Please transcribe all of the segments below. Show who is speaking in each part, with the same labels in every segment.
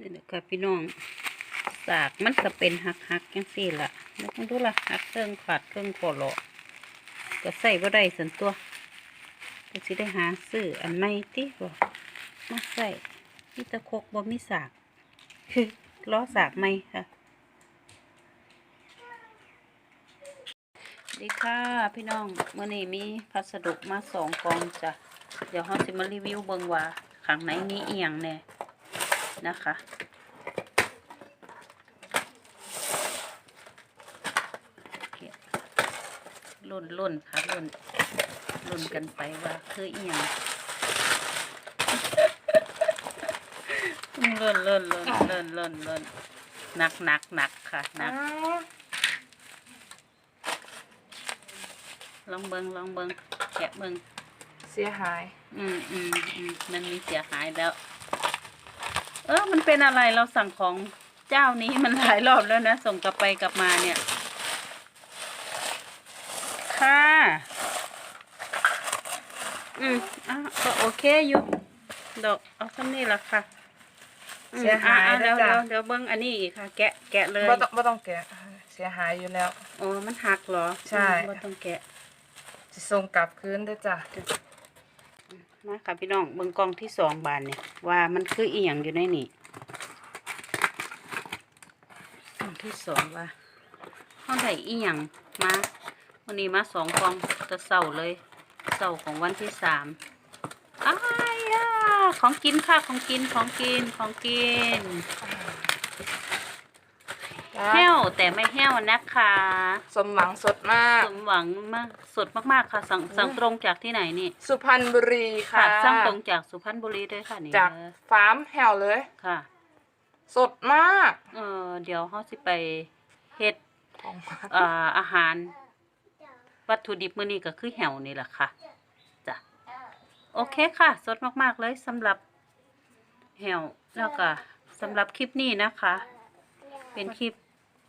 Speaker 1: นี่แหละค่ะพี่น้องสากมันก็เป็นหักหักๆจังสี่ละแล้วต้องดูละหักเครื่องขาดเครื่องโคโลก็ใส่บ่ได้สันตัวก็สิได้หาซื้ออันใหม่ติบ่มาใส่มีแตะคกบ่มีสากคือล้อสากใหม่ค่ะสวัสดีค่ะพี่น้องเมื่อนี้มีพัสดุมาสองกองจ้ะเดี๋ยวเราสิมารีวิวเบิงว่าข้างในมีเอียงแน่ นะคะลุ่นลุ่นค่ะลุ่นลุ่นกันไปว่าคืออีหยังลุ่นลุ่นลุ่นลุ่นลุ่นลุ่นหนักหนักหนักค่ะหนักลองเบิงลองเบิงแกะเบิง
Speaker 2: เสียหาย
Speaker 1: อืมอืมอืมมันมีเสียหายแล้ว เออมันเป็นอะไรเราสั่งของเจ้านี้มันหลายรอบแล้วนะ ส่งกลับไปกลับมาเนี่ย ค่ะ อืมอะก็โอเคอยู่ดอกเอาเท่านี้ละค่ะอืม
Speaker 2: เสียหาย
Speaker 1: อะ
Speaker 2: นะ
Speaker 1: เดี๋ยว
Speaker 2: จ๊ะ
Speaker 1: เดี๋ยวเดี๋ยวเบิ้งอันนี้อีกค่ะ แกะแกะเลย
Speaker 2: ไม่ต้องไม่ต้องแกะเสียหายอยู่แล้ว
Speaker 1: อ๋อ มันหักเหรอ
Speaker 2: ใช่
Speaker 1: อืมบ่ต้องแกะ
Speaker 2: จะส่งกลับคืนด้วยจ้ะ
Speaker 1: มาค่ะพี่น้องเบิ่งกล่องที่สองบานเนี่ยว่ามันคืออีหยังอยู่ในนี่กล่องที่สองว่าเขาได้อีหยังมาวันนี้มาสองกล่องแตะเสาเลยเสาของวันที่สามอ้ายอะของกินค่ะของกินของกินของกินแห้ว แต่ไม่แห้วนะคะ
Speaker 2: สมหวังสดมาก
Speaker 1: สมหวังมากสดมากๆค่ะ สั่งสั่งตรงจากที่ไหนนี่
Speaker 2: สุพรรณบุรีค่ะ
Speaker 1: ค่ะสั่งตรงจากสุพรรณบุรีด้วยค่ะนี่
Speaker 2: จาก
Speaker 1: เด้อ
Speaker 2: ฟาร์มแฮวเลย
Speaker 1: ค่ะ
Speaker 2: สดมาก
Speaker 1: เออเดี๋ยวเขาสิไปเฮ็ด
Speaker 2: ของ
Speaker 1: เอ่ออาหาร วัตถุดิบมื้อนี้ก็คือแหวนี่แหละค่ะจ้ะโอเคค่ะ สดมากๆเลยสำหรับแหวแล้วก็สำหรับคลิปนี้นะคะ เป็นคลิป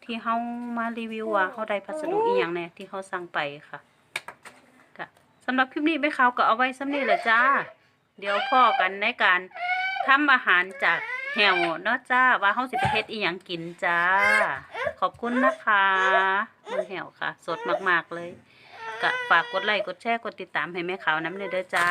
Speaker 1: ที่เฮามารีวิวว่าเฮาได้พัสดุอีหยังแน่ที่เฮาสั่งไปค่ะค่ะสำหรับคลิปนี้ไม่ขาวก็เอาไว้ซ้ำนี้แหละจ้า เดี๋ยวพ่อกันในการทำอาหารจากแหวเนาะจ้า ว่าเฮาสิไปเฮ็ดอีหยังกินจ้า ขอบคุณนะคะมือแหวค่ะ สดมากๆเลยก็ฝากกดไลค์กดแชร์กดติดตามให้แม่ขาวน้ำเนยเด้อจ้า